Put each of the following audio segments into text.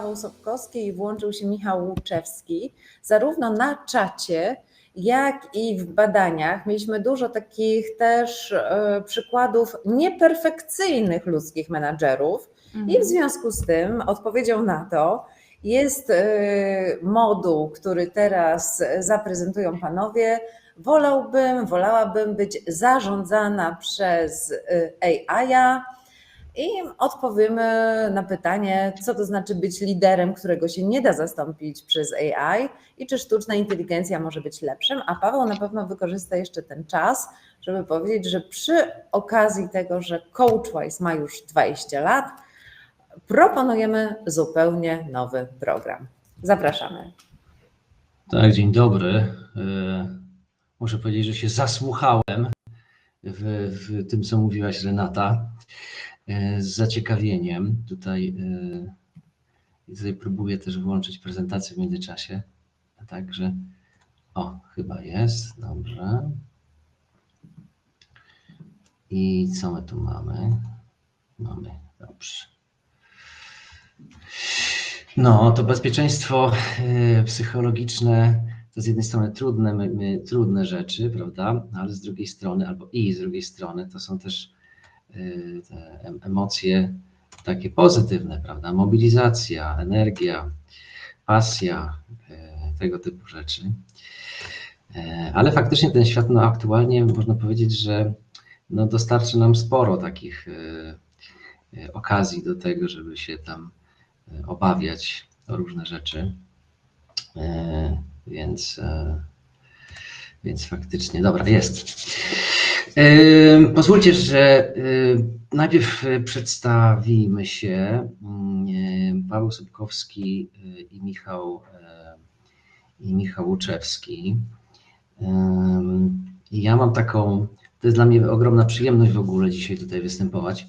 Paweł Sobkowski i włączył się Michał Łuczewski. Zarówno na czacie, jak i w badaniach mieliśmy dużo takich też e, przykładów nieperfekcyjnych ludzkich menadżerów. I w związku z tym odpowiedzią na to jest e, moduł, który teraz zaprezentują panowie. Wolałbym, wolałabym być zarządzana przez e, AI i odpowiemy na pytanie, co to znaczy być liderem, którego się nie da zastąpić przez AI i czy sztuczna inteligencja może być lepszym. A Paweł na pewno wykorzysta jeszcze ten czas, żeby powiedzieć, że przy okazji tego, że CoachWise ma już 20 lat, proponujemy zupełnie nowy program. Zapraszamy. Tak, dzień dobry. E, Muszę powiedzieć, że się zasłuchałem w, w tym, co mówiłaś, Renata, z zaciekawieniem. Tutaj, e, tutaj próbuję też włączyć prezentację w międzyczasie. Także, o, chyba jest, dobrze. I co my tu mamy? Mamy, dobrze. No, to bezpieczeństwo e, psychologiczne to z jednej strony trudne, trudne rzeczy, prawda, ale z drugiej strony, albo i z drugiej strony, to są też e, te em- emocje takie pozytywne, prawda, mobilizacja, energia, pasja, e, tego typu rzeczy. E, Ale faktycznie ten świat, no aktualnie można powiedzieć, że no, dostarczy nam sporo takich okazji do tego, żeby się tam obawiać o różne rzeczy. Więc, więc faktycznie, dobra, jest. Pozwólcie, że e, najpierw e, przedstawimy się. Mm, e, Paweł Sobkowski i Michał, i Michał Łuczewski. Ja mam taką, to jest dla mnie ogromna przyjemność w ogóle dzisiaj tutaj występować.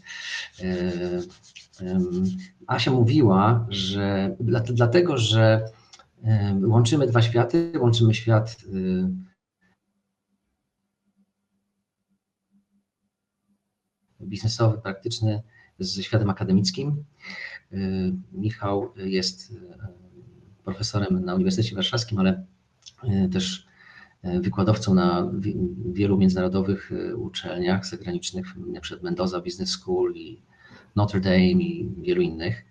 Asia mówiła, że dla- dlatego, że łączymy dwa światy, łączymy świat biznesowy, praktyczny ze światem akademickim. Y, Michał jest y, profesorem na Uniwersytecie Warszawskim, ale y, też wykładowcą na wi- wielu międzynarodowych uczelniach zagranicznych, przykład Mendoza Business School i Notre Dame i wielu innych.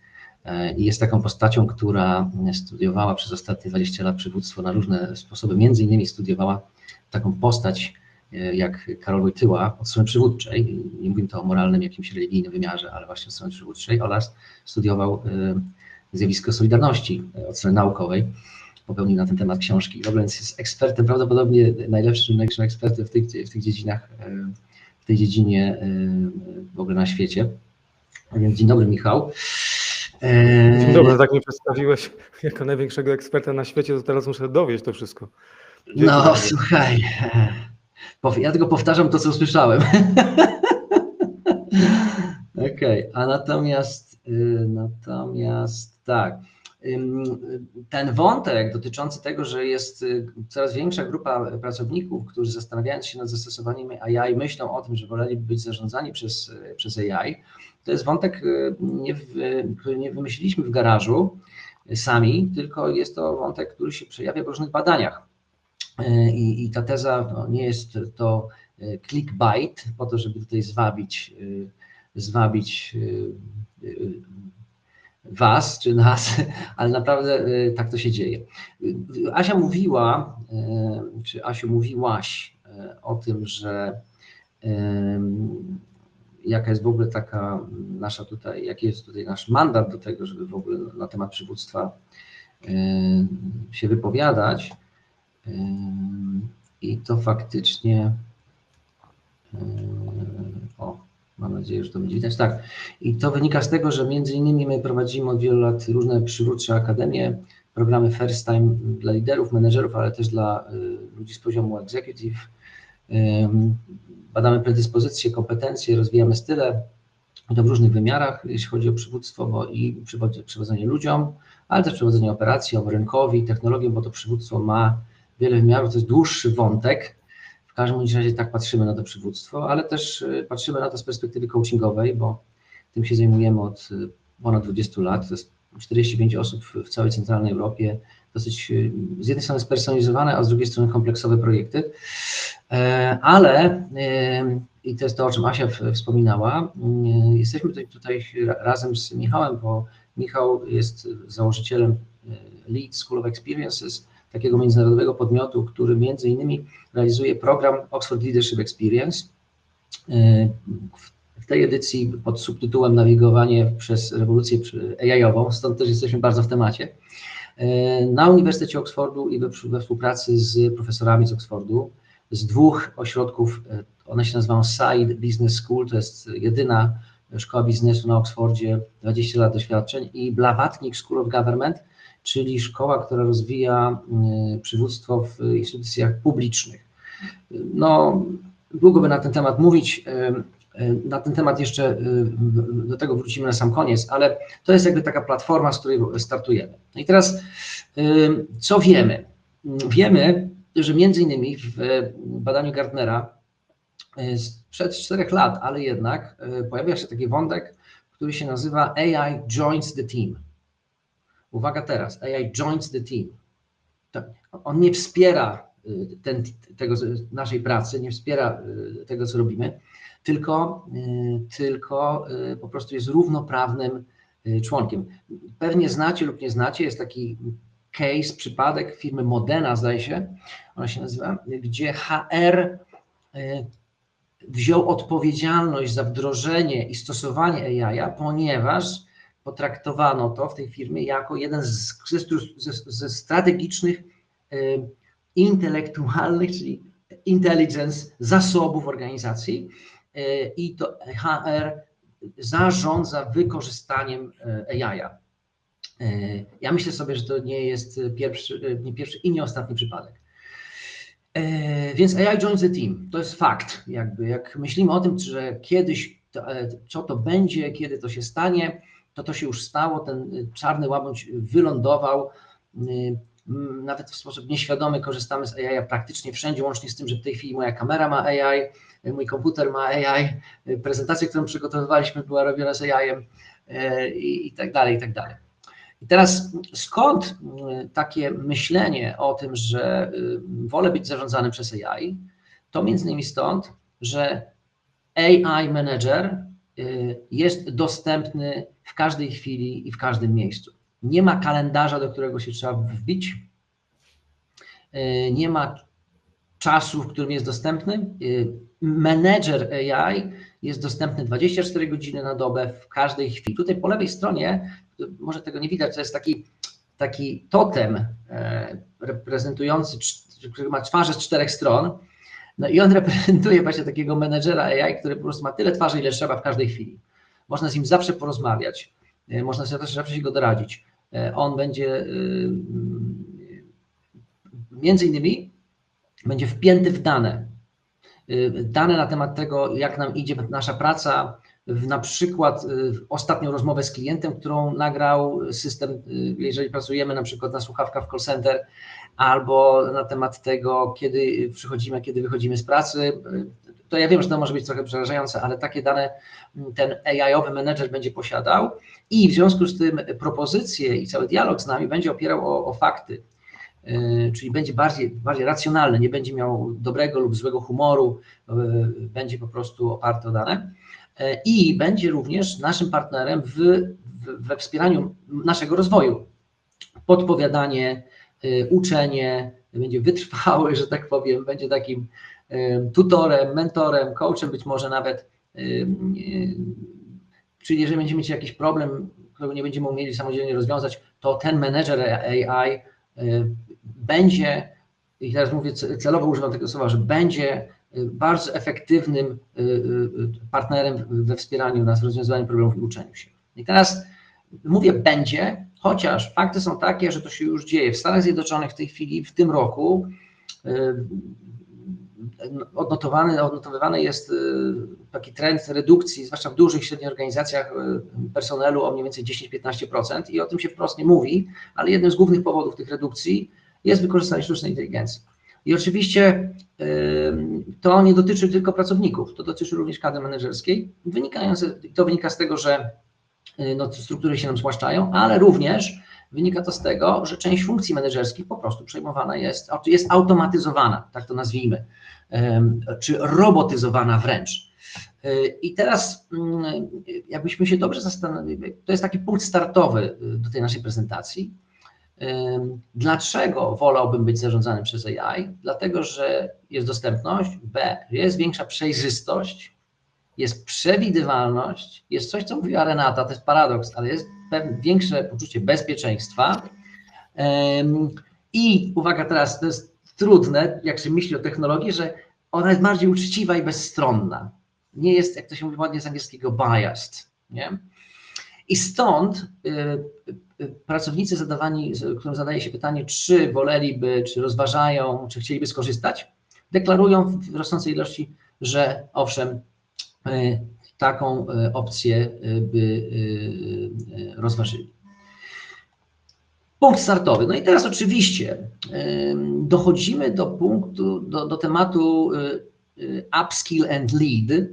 I jest taką postacią, która studiowała przez ostatnie 20 lat przywództwo na różne sposoby. Między innymi studiowała taką postać jak Karol Wojtyła od strony przywódczej. Nie mówimy to o moralnym, jakimś religijnym wymiarze, ale właśnie od strony przywódczej oraz studiował e, zjawisko Solidarności e, od strony naukowej. Popełnił na ten temat książki. W ogóle jest ekspertem, prawdopodobnie najlepszym, najlepszym ekspertem w tych, w tych dziedzinach, e, w tej dziedzinie e, w ogóle na świecie. Więc dzień dobry, Michał. E, Dzień dobry, tak mnie przedstawiłeś jako największego eksperta na świecie, to teraz muszę dowieść to wszystko. Dzięki No, słuchaj. Ja tylko powtarzam to, co usłyszałem. Okej, a natomiast, y, natomiast tak. Ten wątek dotyczący tego, że jest y, coraz większa grupa pracowników, którzy zastanawiając się nad zastosowaniem AI, myślą o tym, że woleliby być zarządzani przez, y, przez AI, to jest wątek, nie, który nie wymyśliliśmy w garażu sami, tylko jest to wątek, który się przejawia w różnych badaniach. E, I, I ta teza no, nie jest to e, clickbait po to, żeby tutaj zwabić, e, zwabić was czy nas, ale naprawdę tak to się dzieje. Asia mówiła, czy Asiu mówiłaś o tym, że jaka jest w ogóle taka nasza tutaj, jaki jest tutaj nasz mandat do tego, żeby w ogóle na temat przywództwa się wypowiadać. I to faktycznie. O, mam nadzieję, że to będzie widać. Tak. I to wynika z tego, że między innymi my prowadzimy od wielu lat różne przywódcze akademie, programy First Time dla liderów, menedżerów, ale też dla y, ludzi z poziomu executive. Badamy predyspozycje, kompetencje, rozwijamy style to w różnych wymiarach, jeśli chodzi o przywództwo, bo i przywod- przewodzenie ludziom, ale też przewodzenie operacji, rynkowi, technologią, bo to przywództwo ma wiele wymiarów, to jest dłuższy wątek. W każdym razie tak patrzymy na to przywództwo, ale też y, patrzymy na to z perspektywy coachingowej, bo tym się zajmujemy od y, ponad 20 lat. To jest 45 osób w całej centralnej Europie, dosyć y, z jednej strony spersonalizowane, a z drugiej strony kompleksowe projekty. E, Ale, i to jest to, o czym Asia wspominała, jesteśmy tutaj, tutaj ra- razem z Michałem, bo Michał jest założycielem Lead School of Experiences, takiego międzynarodowego podmiotu, który między innymi realizuje program Oxford Leadership Experience. Y, w- tej edycji pod subtytułem Nawigowanie przez rewolucję AI-ową, stąd też jesteśmy bardzo w temacie. Y, Na Uniwersytecie Oxfordu i we, współpracy z profesorami z Oxfordu, z dwóch ośrodków, y, one się nazywają Side Business School, to jest jedyna szkoła biznesu na Oxfordzie, 20 lat doświadczeń, i Blavatnik School of Government, czyli szkoła, która rozwija y, przywództwo w instytucjach publicznych. No, długo by na ten temat mówić. y, y, Na ten temat jeszcze do tego wrócimy na sam koniec, ale to jest jakby taka platforma, z której startujemy. No i teraz, co wiemy? Wiemy, że między innymi w badaniu Gartnera sprzed czterech lat, ale jednak pojawia się taki wątek, który się nazywa AI joins the team. Uwaga teraz, AI joins the team. To on nie wspiera y, ten, tego, naszej pracy, nie wspiera y, tego, co robimy, tylko, y, tylko po prostu jest równoprawnym członkiem. Pewnie znacie lub nie znacie, jest taki case, przypadek firmy Modena, zdaje się, ona się nazywa, gdzie HR wziął odpowiedzialność za wdrożenie i stosowanie AI, ponieważ potraktowano to w tej firmie jako jeden z, ze, ze strategicznych, y, intelektualnych, czyli intelligence zasobów organizacji y, i to HR zarządza wykorzystaniem y, AI. Ja myślę sobie, że to nie jest pierwszy, nie pierwszy i nie ostatni przypadek. E, Więc AI joins the team. To jest fakt. Jakby jak myślimy o tym, że kiedyś to, e, co to będzie, kiedy to się stanie, to to się już stało. Ten y, czarny łabędź wylądował. Y, Nawet w sposób nieświadomy korzystamy z AI praktycznie wszędzie, łącznie z tym, że w tej chwili moja kamera ma AI, y, mój komputer ma AI, prezentacja, którą przygotowywaliśmy, była robiona z AI i, tak dalej, i tak dalej. I teraz skąd takie myślenie o tym, że wolę być zarządzany przez AI? To między innymi stąd, że AI Manager jest dostępny w każdej chwili i w każdym miejscu. Nie ma kalendarza, do którego się trzeba wbić, y, nie ma czasu, w którym jest dostępny. Y, Manager AI jest dostępny 24 godziny na dobę w każdej chwili. Tutaj po lewej stronie może tego nie widać, to jest taki, taki totem e, reprezentujący, który ma twarze z czterech stron. No i on reprezentuje właśnie takiego menedżera AI, który po prostu ma tyle twarzy, ile trzeba w każdej chwili. Można z nim zawsze porozmawiać, e, można sobie zawsze się go doradzić. E, On będzie e, między innymi będzie wpięty w dane. Dane na temat tego, jak nam idzie nasza praca, w na przykład y, ostatnią rozmowę z klientem, którą nagrał system, jeżeli pracujemy na przykład na słuchawkach w call center, albo na temat tego, kiedy przychodzimy, kiedy wychodzimy z pracy. To ja wiem, że to może być trochę przerażające, ale takie dane mm, ten AI-owy menedżer będzie posiadał i w związku z tym propozycje i cały dialog z nami będzie opierał o, o fakty. Y, Czyli będzie bardziej, bardziej racjonalny, nie będzie miał dobrego lub złego humoru, y, będzie po prostu oparty o dane i będzie również naszym partnerem w, w, we wspieraniu naszego rozwoju. Podpowiadanie, uczenie, będzie wytrwały, że tak powiem, będzie takim tutorem, mentorem, coachem być może nawet. Czyli jeżeli będziemy mieć jakiś problem, którego nie będziemy umieli samodzielnie rozwiązać, to ten menedżer AI będzie, i teraz mówię celowo używam tego słowa, że będzie bardzo efektywnym y, y, partnerem we wspieraniu nas w rozwiązywaniu problemów i uczeniu się. I teraz mówię będzie, chociaż fakty są takie, że to się już dzieje. W Stanach Zjednoczonych w tej chwili, w tym roku odnotowany, odnotowywany jest y, taki trend redukcji, zwłaszcza w dużych, średnich organizacjach y, personelu o mniej więcej 10-15% i o tym się wprost nie mówi, ale jednym z głównych powodów tych redukcji jest wykorzystanie sztucznej inteligencji. I oczywiście to nie dotyczy tylko pracowników, to dotyczy również kadry menedżerskiej. Wynikające, to wynika z tego, że y, no, struktury się nam spłaszczają, ale również wynika to z tego, że część funkcji menedżerskich po prostu przejmowana jest, jest automatyzowana, tak to nazwijmy, czy robotyzowana wręcz. Y, I teraz, mm, jakbyśmy się dobrze zastanowili, to jest taki punkt startowy y, do tej naszej prezentacji. Dlaczego wolałbym być zarządzany przez AI? Dlatego, że jest dostępność, B, jest większa przejrzystość, jest przewidywalność, jest coś, co mówiła Renata, to jest paradoks, ale jest większe poczucie bezpieczeństwa. I uwaga, teraz to jest trudne, jak się myśli o technologii, że ona jest bardziej uczciwa i bezstronna. Nie jest, jak to się mówi ładnie z angielskiego, biased. Nie? I stąd y, y, pracownicy zadawani, którym zadaje się pytanie, czy woleliby, czy rozważają, czy chcieliby skorzystać, deklarują w rosnącej ilości, że owszem, y, taką y, opcję y, by y, rozważyli. Punkt startowy. No i teraz oczywiście dochodzimy do punktu, do, do tematu upskill and lead,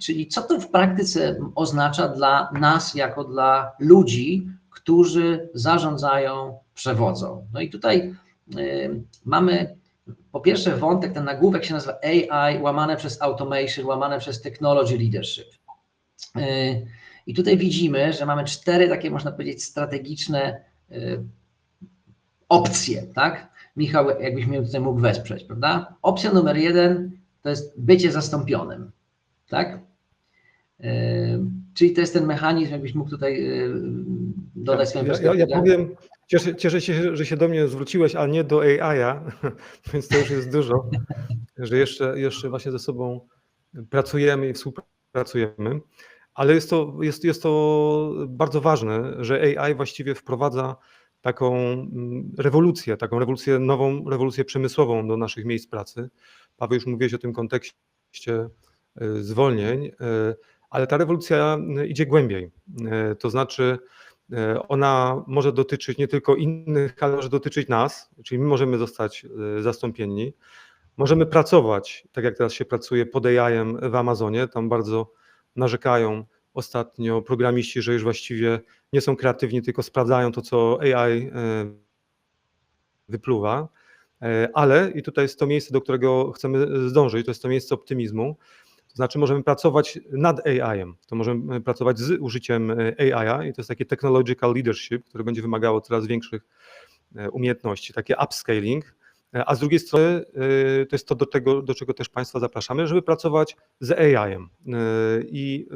Czyli co to w praktyce oznacza dla nas, jako dla ludzi, którzy zarządzają, przewodzą? No i tutaj mamy po pierwsze wątek, ten nagłówek się nazywa AI, łamane przez automation, łamane przez technology leadership. Yy, I tutaj widzimy, że mamy cztery takie, można powiedzieć, strategiczne yy, opcje, tak? Michał, jakbyś mnie tutaj mógł wesprzeć, prawda? Opcja numer jeden to jest bycie zastąpionym tak? Yy, Czyli to jest ten mechanizm, jakbyś mógł tutaj dodać swoją Ja, ja, ja powiem, cieszę, cieszę się, że się do mnie zwróciłeś, a nie do AI-a, więc to już jest dużo, że jeszcze, jeszcze właśnie ze sobą pracujemy i współpracujemy. Ale jest to, jest, jest to bardzo ważne, że AI właściwie wprowadza taką mm, rewolucję, taką rewolucję, nową rewolucję przemysłową do naszych miejsc pracy. Paweł, już mówiłeś o tym kontekście y, zwolnień, y, ale ta rewolucja y, idzie głębiej. Y, To znaczy, ona może dotyczyć nie tylko innych, ale może dotyczyć nas, czyli my możemy zostać y, zastąpieni. Możemy pracować, tak jak teraz się pracuje pod AI-em w Amazonie. Tam bardzo narzekają ostatnio programiści, że już właściwie nie są kreatywni, tylko sprawdzają to, co AI y, wypluwa. E, Ale, i tutaj jest to miejsce, do którego chcemy zdążyć, to jest to miejsce optymizmu, to znaczy możemy pracować nad AI-em, to możemy pracować z użyciem AI i to jest takie technological leadership, które będzie wymagało coraz większych e, umiejętności, takie upscaling, E, a z drugiej strony e, to jest to, do, tego, do czego też Państwa zapraszamy, żeby pracować z AI-em E, i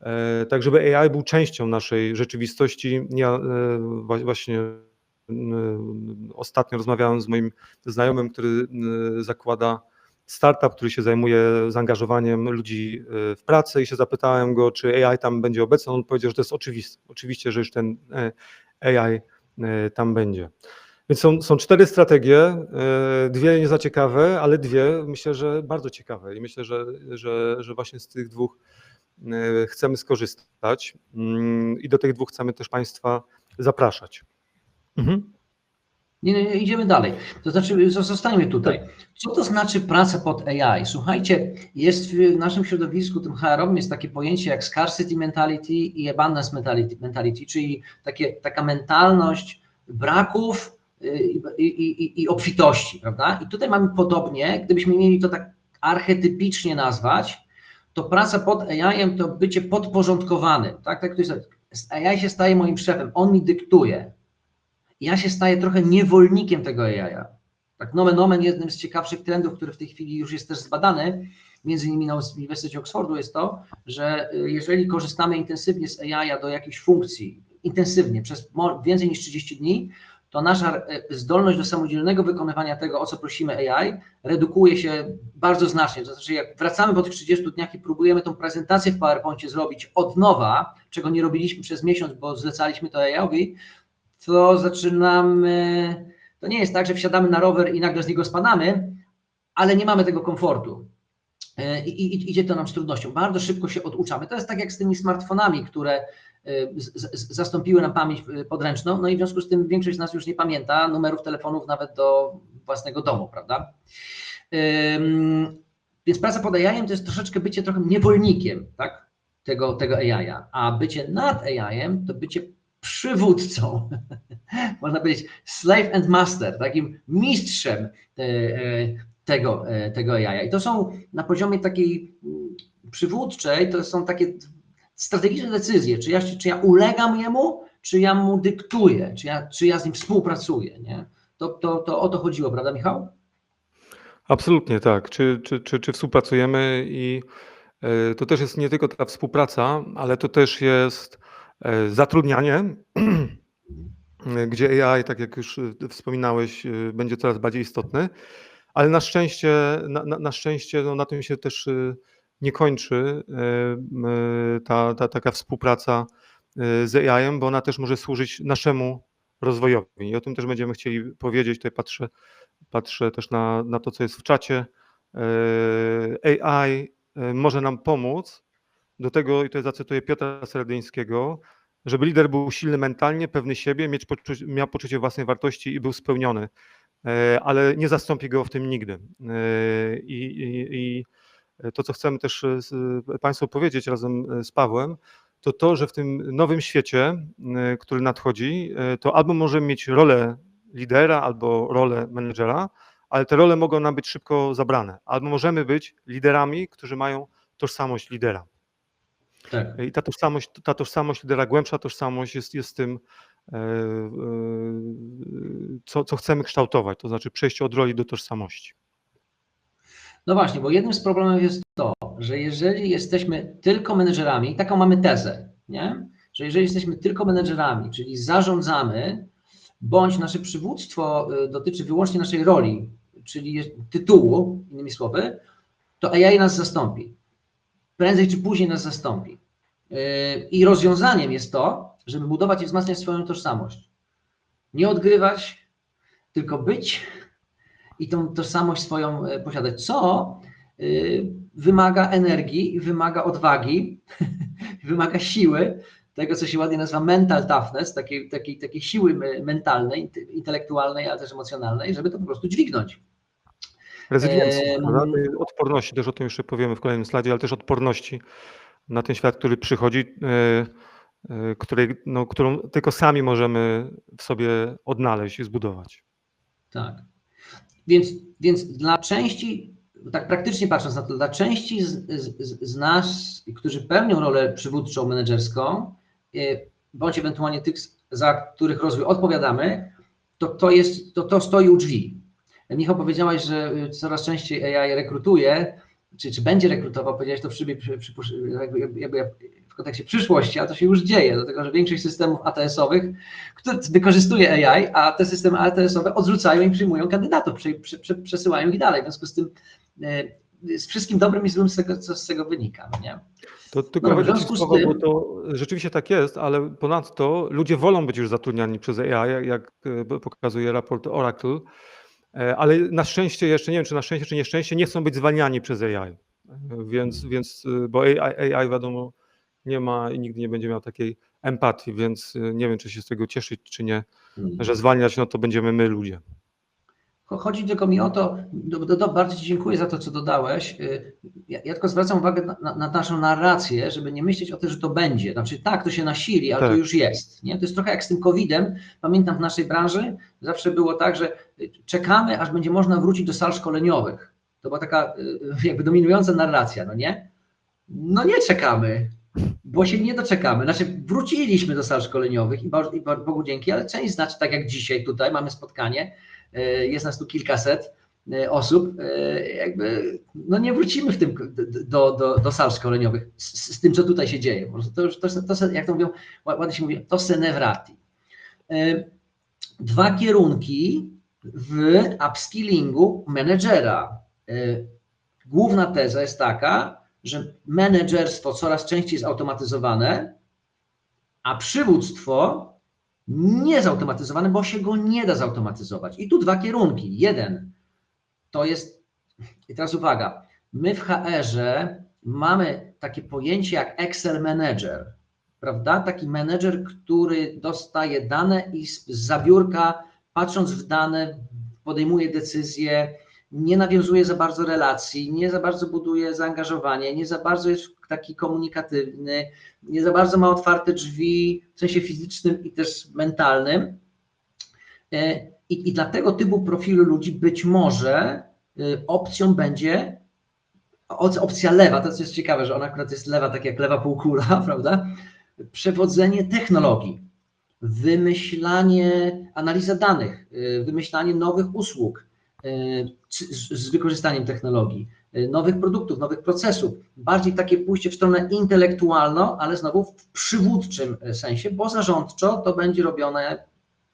e, e, tak, żeby AI był częścią naszej rzeczywistości. Ja e, właśnie ostatnio rozmawiałem z moim znajomym, który zakłada startup, który się zajmuje zaangażowaniem ludzi y, w pracę i się zapytałem go, czy AI tam będzie obecny. On powiedział, że to jest oczywiste. Oczywiście, że już ten e, AI e, tam będzie. Więc są, są cztery strategie, e, dwie nie za ciekawe, ale dwie myślę, że bardzo ciekawe i myślę, że, że, że właśnie z tych dwóch e, chcemy skorzystać Mm, i do tych dwóch chcemy też Państwa zapraszać. Mhm. Nie, nie, idziemy dalej. To znaczy, zo- zostańmy tutaj. Co to znaczy praca pod AI? Słuchajcie, jest w naszym środowisku, tym HR-owym, jest takie pojęcie jak scarcity mentality i abundance mentality, czyli takie, taka mentalność braków y, i, i, i, obfitości, prawda? I tutaj mamy podobnie, gdybyśmy mieli to tak archetypicznie nazwać, to praca pod AI-em to bycie podporządkowany, tak? tak to jest, AI się staje moim szefem, on mi dyktuje, ja się staję trochę niewolnikiem tego AI. Tak, nomen omen, jednym z ciekawszych trendów, który w tej chwili już jest też zbadany, między innymi na Uniwersytecie Oxfordu, jest to, że y, jeżeli korzystamy intensywnie z AI do jakiejś funkcji, intensywnie, przez więcej niż 30 dni, to nasza y, zdolność do samodzielnego wykonywania tego, o co prosimy AI, redukuje się bardzo znacznie. To znaczy, jak wracamy po tych 30 dniach i próbujemy tą prezentację w PowerPoincie zrobić od nowa, czego nie robiliśmy przez miesiąc, bo zlecaliśmy to AI-owi, to zaczynamy. To nie jest tak, że wsiadamy na rower i nagle z niego spadamy, ale nie mamy tego komfortu. E, I, i idzie to nam z trudnością. Bardzo szybko się oduczamy. To jest tak jak z tymi smartfonami, które e, z, z, zastąpiły nam pamięć e, podręczną, no i w związku z tym większość z nas już nie pamięta numerów telefonów nawet do własnego domu, prawda? Ym, Więc praca pod AI to jest troszeczkę bycie trochę niewolnikiem, tak? tego, tego AI-a, a bycie nad AI-em to bycie przywódcą, można powiedzieć slave and master, takim mistrzem e, e, tego, e, tego AI. I to są na poziomie takiej mm, przywódczej, to są takie strategiczne decyzje, czy ja, czy ja ulegam jemu, czy ja mu dyktuję, czy ja, czy ja z nim współpracuję, nie? To, to, to o to chodziło, prawda Michał? Absolutnie tak. Czy, czy, czy, czy współpracujemy i to też jest nie tylko ta współpraca, ale to też jest zatrudnianie, gdzie AI, tak jak już e, wspominałeś, e, będzie coraz bardziej istotny, ale na szczęście, na, na, szczęście no, na tym się też e, nie kończy e, e, ta, ta taka współpraca e, z AI-em, bo ona też może służyć naszemu rozwojowi. I o tym też będziemy chcieli powiedzieć. Tutaj patrzę, patrzę też na, na to, co jest w czacie. E, AI e, może nam pomóc do tego, i tutaj zacytuję Piotra Serdyńskiego, żeby lider był silny mentalnie, pewny siebie, miał poczucie własnej wartości i był spełniony, E, ale nie zastąpi go w tym nigdy. E, I, i, i to, co chcemy też e, Państwu powiedzieć razem z Pawłem, to to, że w tym nowym świecie, który nadchodzi, to albo możemy mieć rolę lidera, albo rolę menedżera, ale te role mogą nam być szybko zabrane. Albo możemy być liderami, którzy mają tożsamość lidera. Tak. I ta tożsamość, ta tożsamość lidera, głębsza tożsamość jest, jest tym, e, e, co, co chcemy kształtować, to znaczy przejście od roli do tożsamości. No właśnie, bo jednym z problemów jest to, że jeżeli jesteśmy tylko menedżerami, taką mamy tezę, nie? że jeżeli jesteśmy tylko menedżerami, czyli zarządzamy, bądź nasze przywództwo y, dotyczy wyłącznie naszej roli, czyli tytułu, innymi słowy, to AI nas zastąpi. Prędzej czy później nas zastąpi. Yy, I rozwiązaniem jest to, żeby budować i wzmacniać swoją tożsamość. Nie odgrywać, tylko być i tą tożsamość swoją e, posiadać, co y, wymaga energii, wymaga odwagi, wymaga siły, tego co się ładnie nazywa mental toughness, takiej, takiej, takiej siły me- mentalnej, inte- intelektualnej, ale też emocjonalnej, żeby to po prostu dźwignąć. Rezyliencji? Tej odporności, też o tym jeszcze powiemy w kolejnym slajdzie, ale też odporności na ten świat, który przychodzi, e, e, której, no, którą tylko sami możemy w sobie odnaleźć i zbudować. Tak. Więc, więc dla części, tak praktycznie patrząc na to, dla części z, z, z nas, którzy pełnią rolę przywódczą, menedżerską, y, bądź ewentualnie tych, za których rozwój odpowiadamy, to to, jest, to, to stoi u drzwi. Michał, powiedziałaś, że y, coraz częściej AI rekrutuje, czy, czy będzie rekrutował, powiedziałeś to przy, przy, jakby, w kontekście przyszłości, a to się już dzieje, dlatego że większość systemów ATS-owych które wykorzystuje AI, a te systemy ATS-owe odrzucają i przyjmują kandydatów, prze, prze, prze, przesyłają ich dalej. W związku z tym e, z wszystkim dobrym i złym z tego, co z tego wynika. No nie? To tylko No, w wejdę ci związku z słowo, bo to rzeczywiście tak jest, ale ponadto ludzie wolą być już zatrudniani przez AI, jak- e, pokazuje raport Oracle, ale na szczęście, jeszcze nie wiem, czy na szczęście, czy nieszczęście, nie chcą być zwalniani przez AI. E, Więc, więc e, bo AI, AI wiadomo, nie ma i nigdy nie będzie miał takiej empatii, więc e, nie wiem, czy się z tego cieszyć, czy nie, że zwalniać, no to będziemy my ludzie. Cho- Chodzi tylko mi o to, do, do, do, bardzo Ci dziękuję za to, co dodałeś. Y, Ja, ja tylko zwracam uwagę na, na, na naszą narrację, żeby nie myśleć o tym, że to będzie. Znaczy tak, to się nasili, ale to Tak. już jest. Nie? To jest trochę jak z tym COVID-em. Pamiętam w naszej branży zawsze było tak, że y, czekamy, aż będzie można wrócić do sal szkoleniowych. To była taka y, jakby dominująca narracja, no nie? No nie czekamy, bo się nie doczekamy. Znaczy wróciliśmy do sal szkoleniowych i, Bo- i Bo- Bogu dzięki, ale część znaczy, tak jak dzisiaj tutaj mamy spotkanie, jest nas tu kilkaset e, osób, e, jakby no nie wrócimy w tym do, do, do sal szkoleniowych z, z tym, co tutaj się dzieje. To, to, to, to, jak to mówią, ład- ładnie się mówi, to se ne vrati. E, Dwa kierunki w upskillingu menedżera. E, Główna teza jest taka, że menedżerstwo coraz częściej jest automatyzowane, a przywództwo nie zautomatyzowane, bo się go nie da zautomatyzować. I tu dwa kierunki. Jeden to jest, i teraz uwaga, my w HR-ze mamy takie pojęcie jak Excel Manager, prawda? Taki menedżer, który dostaje dane i z zabiórka, patrząc w dane, podejmuje decyzje, nie nawiązuje za bardzo relacji, nie za bardzo buduje zaangażowanie, nie za bardzo jest taki komunikatywny, nie za bardzo ma otwarte drzwi w sensie fizycznym i też mentalnym. E, I, i dla tego typu profilu ludzi być może y, opcją będzie op- opcja lewa, to co jest ciekawe, że ona akurat jest lewa, tak jak lewa półkula, prawda? Przewodzenie technologii, wymyślanie, analiza danych, y, wymyślanie nowych usług z, wykorzystaniem technologii, nowych produktów, nowych procesów. Bardziej takie pójście w stronę intelektualną, ale znowu w przywódczym sensie, bo zarządczo to będzie robione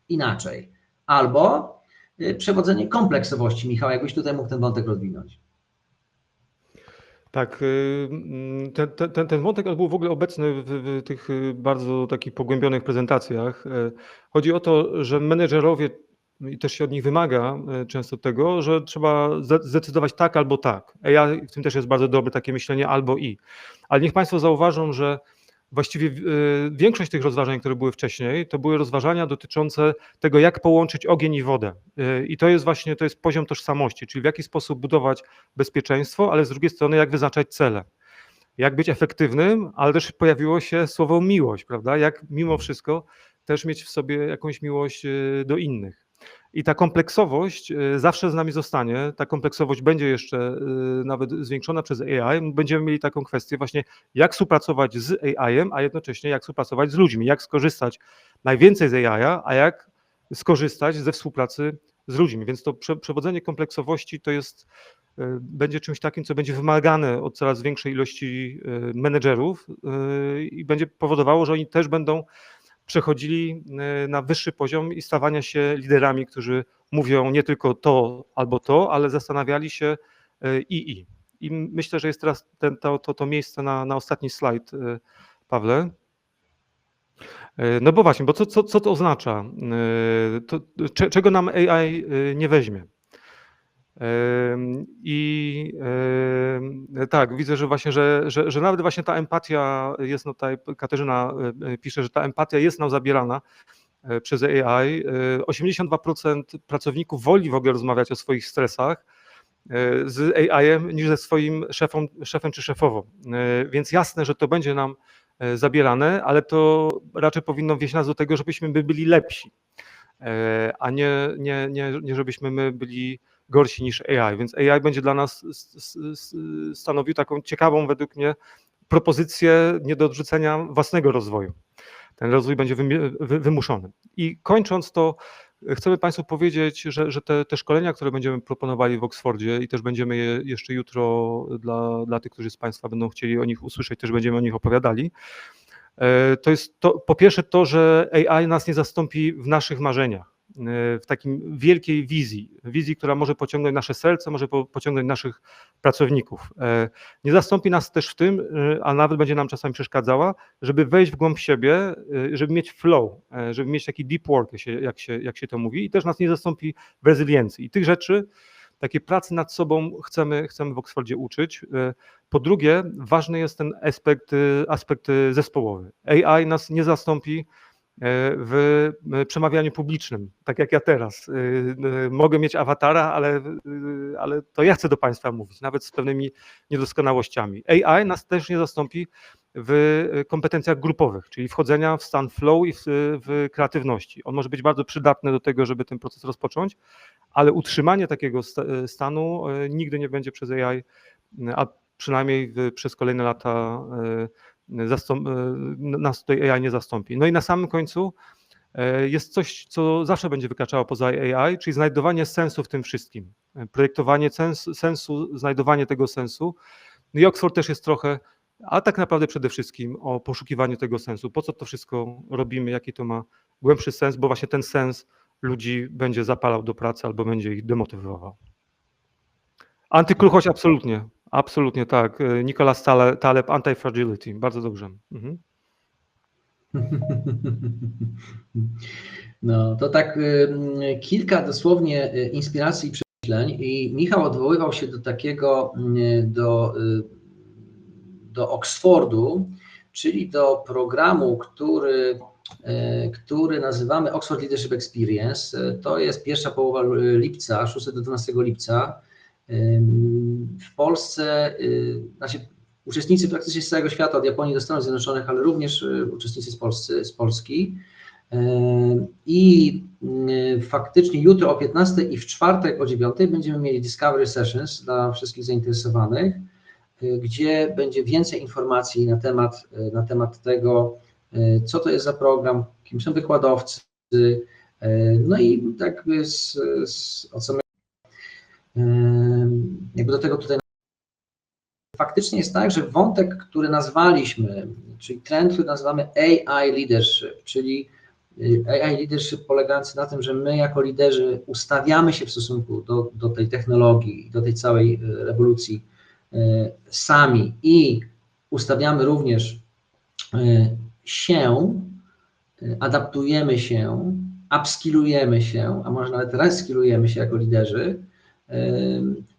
inaczej. Albo y, przewodzenie kompleksowości. Michał, jakbyś tutaj mógł ten wątek rozwinąć. Tak, y, mm, ten, ten- ten, wątek był w ogóle obecny w, w tych y, bardzo takich pogłębionych prezentacjach. Y, Chodzi o to, że menedżerowie, i też się od nich wymaga y, często tego, że trzeba zde- zdecydować tak albo tak. AI w tym też jest bardzo dobre takie myślenie albo i. Ale niech Państwo zauważą, że właściwie y, większość tych rozważań, które były wcześniej, to były rozważania dotyczące tego, jak połączyć ogień i wodę. I to jest właśnie to jest poziom tożsamości, czyli w jaki sposób budować bezpieczeństwo, ale z drugiej strony jak wyznaczać cele. Jak być efektywnym, ale też pojawiło się słowo miłość, prawda? Jak mimo wszystko też mieć w sobie jakąś miłość do innych. I ta kompleksowość y, zawsze z nami zostanie. Ta kompleksowość będzie jeszcze y, nawet zwiększona przez AI. Będziemy mieli taką kwestię właśnie, jak współpracować z AI-em, a jednocześnie jak współpracować z ludźmi, jak skorzystać najwięcej z AI, a jak skorzystać ze współpracy z ludźmi. Więc to prze, przewodzenie kompleksowości to jest, y, będzie czymś takim, co będzie wymagane od coraz większej ilości menedżerów i będzie powodowało, że oni też będą przechodzili y, na wyższy poziom i stawania się liderami, którzy mówią nie tylko to albo to, ale zastanawiali się y, i i. I myślę, że jest teraz ten, to, to, to miejsce na, na ostatni slajd, y, Pawle. No bo właśnie, bo co, co, co to oznacza? To, cze- czego nam AI nie weźmie? I tak, widzę, że właśnie, że, że, że nawet właśnie ta empatia jest, no tutaj Katarzyna y, y, pisze, że ta empatia jest nam zabierana y, przez AI. Y, 82% pracowników woli w ogóle rozmawiać o swoich stresach z AI-em niż ze swoim szefą, szefem czy szefową. Więc jasne, że to będzie nam zabierane, ale to raczej powinno wieść nas do tego, żebyśmy my byli lepsi, a nie, nie, nie, nie żebyśmy my byli gorsi niż AI, więc AI będzie dla nas stanowił taką ciekawą według mnie propozycję nie do odrzucenia własnego rozwoju. Ten rozwój będzie wymuszony. I kończąc to, chcemy Państwu powiedzieć, że, że te, te szkolenia, które będziemy proponowali w Oksfordzie i też będziemy je jeszcze jutro dla, dla tych, którzy z Państwa będą chcieli o nich usłyszeć, też będziemy o nich opowiadali. E, To jest to, po pierwsze to, że AI nas nie zastąpi w naszych marzeniach w takim wielkiej wizji, wizji, która może pociągnąć nasze serce, może po- pociągnąć naszych pracowników. E, Nie zastąpi nas też w tym, e, a nawet będzie nam czasami przeszkadzała, żeby wejść w głąb siebie, e, żeby mieć flow, żeby mieć taki deep work, jak się, jak się, jak się to mówi, i też nas nie zastąpi w rezyliencji. I tych rzeczy, takiej pracy nad sobą chcemy, chcemy w Oksfordzie uczyć. Po drugie, ważny jest ten aspekt, aspekt zespołowy. AI nas nie zastąpi w e, przemawianiu publicznym, tak jak ja teraz. E, e, Mogę mieć awatara, ale, e, ale to ja chcę do Państwa mówić, nawet z pewnymi niedoskonałościami. AI nas też nie zastąpi w e, kompetencjach grupowych, czyli wchodzenia w stan flow i w, w kreatywności. On może być bardzo przydatny do tego, żeby ten proces rozpocząć, ale utrzymanie takiego sta- e, stanu e, nigdy nie będzie przez AI, a przynajmniej przez kolejne lata e, e, nas tutaj AI nie zastąpi. No i na samym końcu e, jest coś, co zawsze będzie wykraczało poza AI, czyli znajdowanie sensu w tym wszystkim. E, Projektowanie sens, sensu, znajdowanie tego sensu. No i Oxford też jest trochę, a tak naprawdę przede wszystkim o poszukiwaniu tego sensu. Po co to wszystko robimy, jaki to ma głębszy sens, bo właśnie ten sens ludzi będzie zapalał do pracy albo będzie ich demotywował. Antykruchość absolutnie, absolutnie tak. E, Nicolas Tale- Taleb, Anti-Fragility, bardzo dobrze. Mhm. No, to tak y, kilka dosłownie y, inspiracji i przemyśleń i Michał odwoływał się do takiego, do, do Oxfordu, czyli do programu, który, który nazywamy Oxford Leadership Experience. To jest pierwsza połowa lipca, 6 do 12 lipca. W Polsce, y, znaczy uczestnicy praktycznie z całego świata, od Japonii do Stanów Zjednoczonych, ale również y, uczestnicy z, z Polski. I y, faktycznie jutro o 15 i w czwartek o 9 będziemy mieli Discovery Sessions dla wszystkich zainteresowanych, gdzie będzie więcej informacji na temat, na temat tego, co to jest za program, kim są wykładowcy, no i tak z, z, od samego jakby do tego tutaj faktycznie jest tak, że wątek, który nazwaliśmy, czyli trend, który nazywamy AI leadership, czyli y, AI leadership polegający na tym, że my jako liderzy ustawiamy się w stosunku do, do tej technologii, do tej całej y, rewolucji y, sami i ustawiamy również się, adaptujemy się, upskillujemy się, a może nawet reskillujemy się jako liderzy,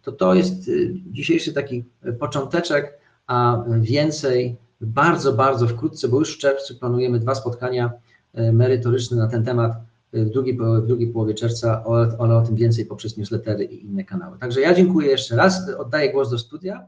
to to jest y, dzisiejszy taki począteczek, a więcej bardzo, bardzo wkrótce, bo już w czerwcu planujemy dwa spotkania y, merytoryczne na ten temat y, w drugiej, w drugiej połowie czerwca, ale o tym więcej poprzez newslettery i inne kanały. Także ja dziękuję jeszcze raz, oddaję głos do studia.